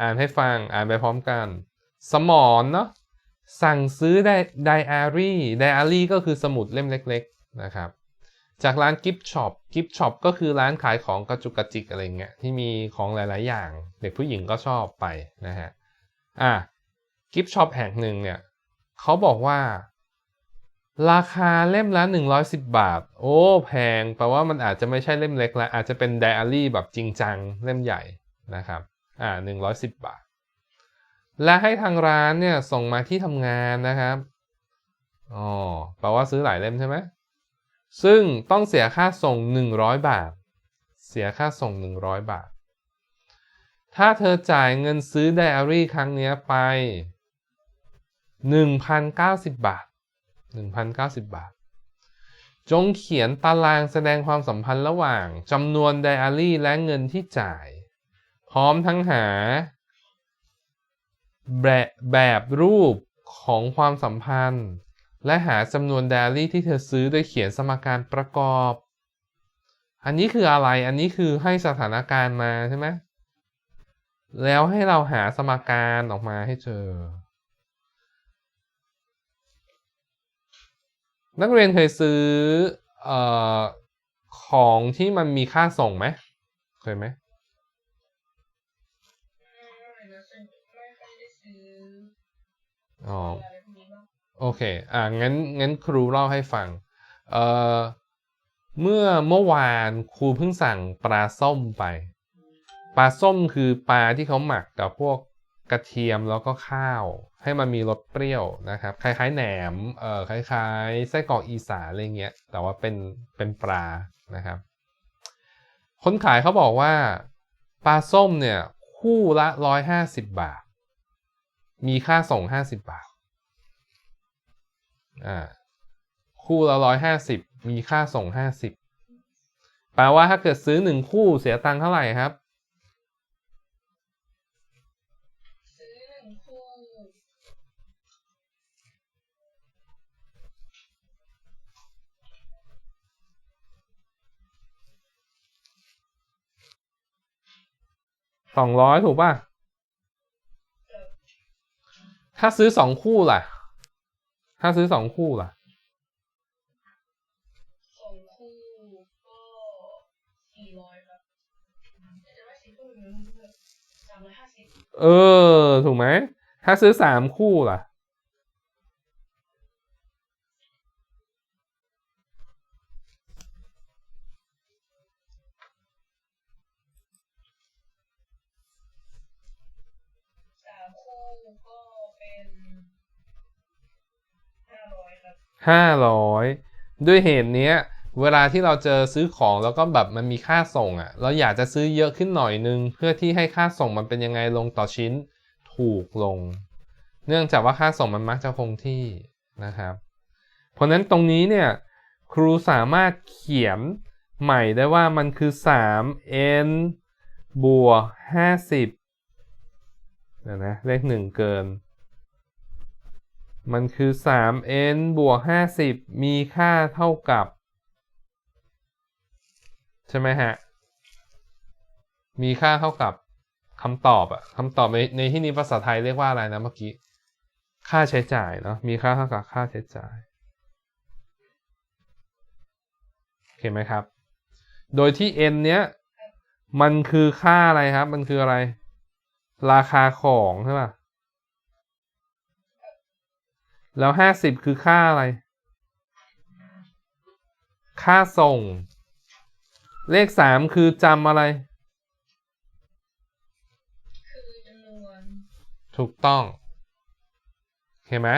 อ่านให้ฟังอ่านไปพร้อมกัน สมอนเนาะสั่งซื้อไดไดอารี่ไดอารี่ก็คือสมุดเล่มเล็ก ๆนะครับ จากร้านกิฟช็อปกิฟช็อปก็คือร้านขายของกระจุกกระจิกอะไรเงี้ยที่มีของหลาย ๆ อย่าง เด็กผู้หญิงก็ชอบไปนะฮะอะกิฟช็อปแห่งหนึ่งเนี่ยเขาบอกว่า ราคาเล่มละ 110 บาท โอ้ แพงแปลว่ามันอาจจะไม่ใช่เล่มเล็กแล้วอาจจะเป็นไดอารี่แบบจริงจังเล่มใหญ่นะครับ อ่า110บาท และให้ทางร้านเนี่ยส่งมาที่ทำงานนะครับอ๋อแปลว่าซื้อหลายเล่มใช่ไหมซึ่งต้องเสียค่าส่ง 100 บาท เสียค่าส่ง 100 บาท ถ้าเธอจ่ายเงินซื้อไดอารี่ครั้งนี้ไป 1,090 บาท 1,090 บาท จงเขียนตารางแสดงความสัมพันธ์ระหว่างจำนวนไดอารี่และเงินที่จ่าย พร้อมทั้งหา แบบแบบรูปของความสัมพันธ์ และหาจำนวนไดอารี่ที่เธอซื้อโดยเขียนสมการประกอบ อันนี้คืออะไร อันนี้คือให้สถานการณ์มาใช่ไหมแล้วให้เราหาสมการออกมาให้เจอ นักเรียนเคยซื้อออของที่มันมีค่าส่งไหมเคยไหม อ๋อโอเค อ่างั้นงั้นครูเล่าให้ฟัง เอ่อ เมื่อเมื่อวานครูเพิ่งสั่งปลาส้มไป ปลาส้มคือปลาที่เขาหมักกับพวกกระเทียมแล้วก็ข้าว ให้มันมีรสเปรี้ยวนะครับ คล้าย ๆแหนม เอ่อ คล้ายๆไส้กรอกอีสานอะไรเงี้ย แต่ว่าเป็นเป็นปลานะครับ คนขายเขาบอกว่าปลาส้มเนี่ยคู่ละร้อยห้าสิบบาท มีค่าส่งห้าสิบบาท อ่า คู่ละร้อยห้าสิบมีค่าส่งห้าสิบแปลว่าถ้าเกิดซื้อหนึ่งคู่เสียตังค์เท่าไหร่ครับซื้อหนึ่งคู่สองร้อยถูกป่ะ ถ้าซื้อสองคู่ล่ะ ถ้าซื้อสองคู่ล่ะสองคู่ก็สี่ร้อยครับแต่ว่าสี่คู่มันสามร้อยห้าสิบเออ ถูกไหม ถ้าซื้อสามคู่ล่ะ 500 ด้วยเหตุนี้เวลาที่เราเจอซื้อของแล้วก็แบบมันมีค่าส่งอะ่ะ เราอยากจะซื้อเยอะขึ้นหน่อยนึง เพื่อที่ให้ค่าส่งมันเป็นยังไงลงต่อชิ้นถูกลง เนื่องจากว่าค่าส่งมันมักจะคงที่นะครับ เพราะนั้นตรงนี้เนี่ยครูสามารถเขียนใหม่ได้ว่ามันคือ 3n บวก 50เดี๋ยวนะเลข 1 เกิน มันคือ 3n บวก 50 มีค่าเท่ากับ ใช่ไหมฮะ มีค่าเท่ากับคำตอบอะคำตอบในในที่นี้ภาษาไทยเรียกว่าอะไรนะเมื่อกี้ ค่าใช้จ่ายเนาะ มีค่าเท่ากับค่าใช้จ่ายเห็นไหมครับ โดยที่ n เนี้ย มันคือค่าอะไรครับ มันคืออะไร ราคาของใช่ป่ะ แล้วห้าสิบคือค่าอะไร ค่าส่ง เลขสามคือจำอะไร คือจำนวน ถูกต้องเห็นไหม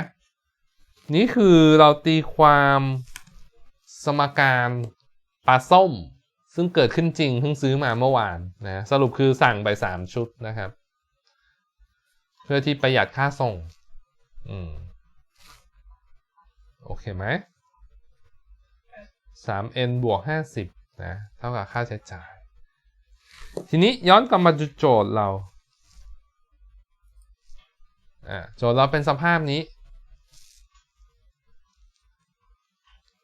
นี่คือเราตีความสมการปลาส้ม ซึ่งเกิดขึ้นจริงเพิ่งซื้อมาเมื่อวานนะสรุปคือสั่งไปสามชุดนะครับ เพื่อที่ประหยัดค่าส่ง อืม โอเคไหม 3n บวก 50 นะ เท่ากับค่าใช้จ่าย ทีนี้ย้อนกลับมาดูโจทย์เราอ่าโจทย์เราเป็นสภาพนี้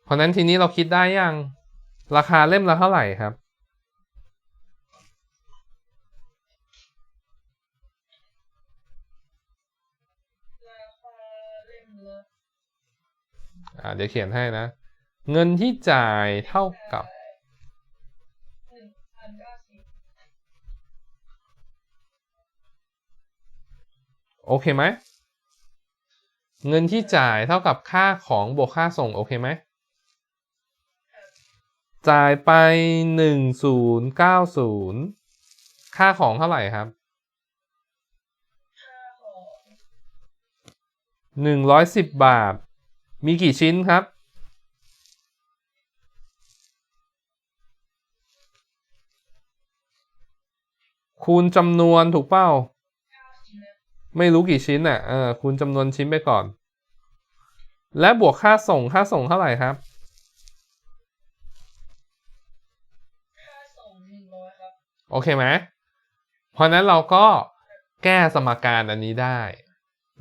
เพราะนั้นทีนี้เราคิดได้ยัง ราคาเล่มละเท่าไหร่ครับ เดี๋ยวเขียนให้นะ เงินที่จ่ายเท่ากับหนึ่งพันเก้าสิบโอเคไหม เงินที่จ่ายเท่ากับค่าของบวกค่าส่ง โอเคไหม จ่ายไปหนึ่งศูนย์เก้าศูนย์ค่าของเท่าไหร่ครับค่าของหนึ่งร้อยสิบบาท มีกี่ชิ้นครับ คูณจำนวนถูกเป้าเก้าชิ้นนะไม่รู้กี่ชิ้นอะเออคูณจำนวนชิ้นไปก่อน และบวกค่าส่งค่าส่งเท่าไหร่ครับค่าส่งหนึ่งร้อยครับโอเคไหมเพราะนั้นเราก็แก้สมการอันนี้ได้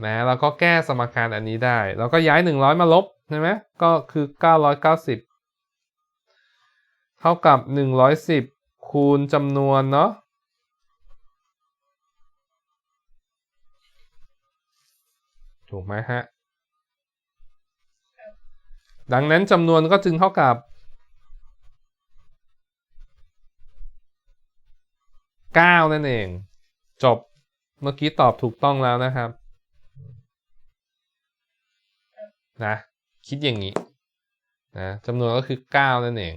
นะเราก็แก้สมการอันนี้ได้เราก็ย้าย 100 มาลบใช่ไหมก็คือ 990 เท่ากับ 110 คูณจำนวนเนาะถูกไหมฮะ ดังนั้นจำนวนก็จึงเท่ากับ 9 นั่นเอง จบเมื่อกี้ตอบถูกต้องแล้วนะครับ นะคิดอย่างนี้นะจำนวนก็คือ 9 นั่นเอง